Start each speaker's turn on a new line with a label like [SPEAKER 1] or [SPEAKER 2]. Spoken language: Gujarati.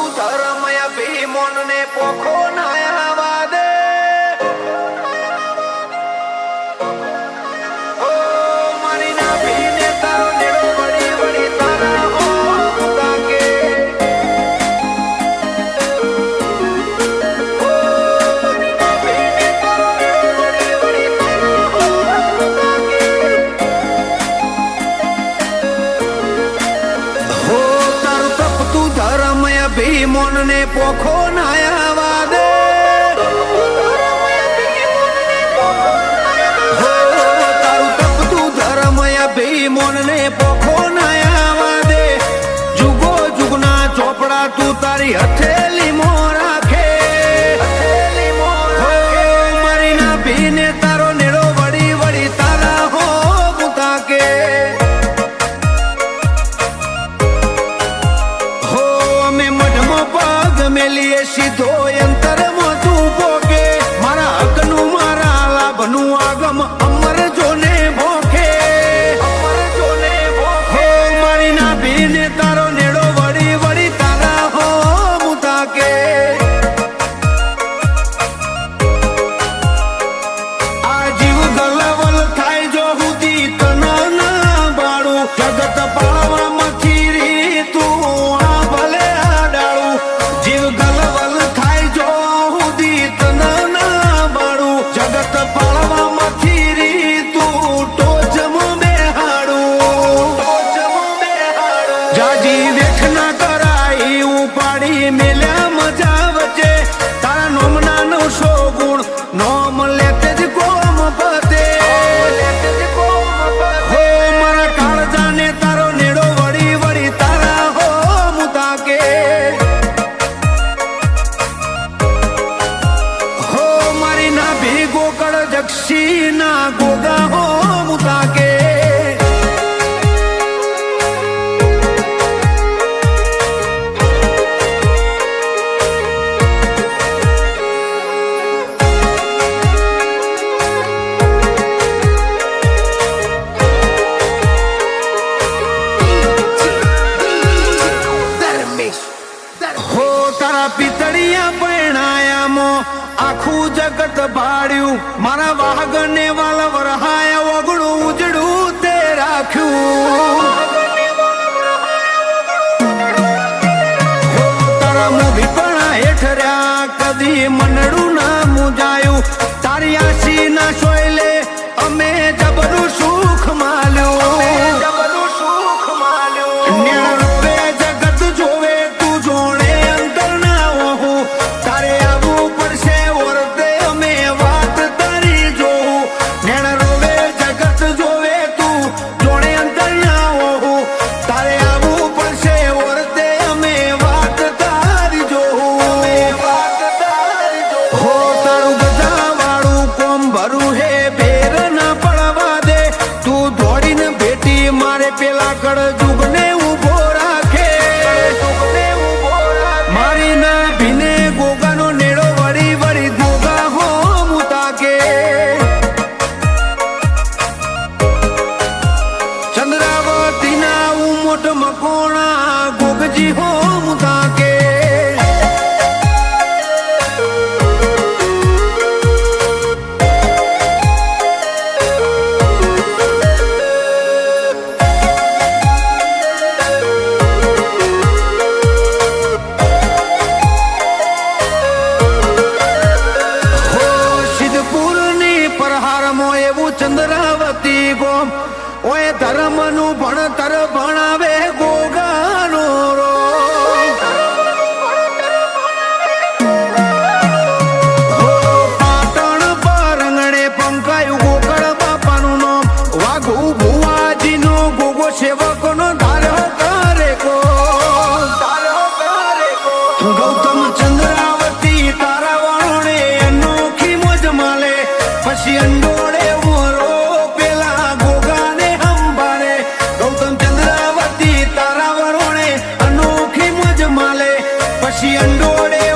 [SPEAKER 1] તું બે ભીમોન ને પોખો ને પોખો નાયા. deixe doer दी तो ना সাক্ষীনা গোদাহ মুতাকে हो तारा पितड़िया આખું જગત ભાડ્યું મારા વાહગને વાલ વરહાય ઓગળું, ઉજળું તે રાખ્યું. તારા મોભી પણ કદી મનડું ના મુજાયું. તારી આશી ના સોય ઓય ધર્મનું ભણતર ભણાવે ગોગાનો ગોગો સેવકોનો ધારો કરે ગૌતમ ચંદ્રાવતી તારા વાળોને અનોખી મોજ માલે. પછી અંડો પછી અંડોળે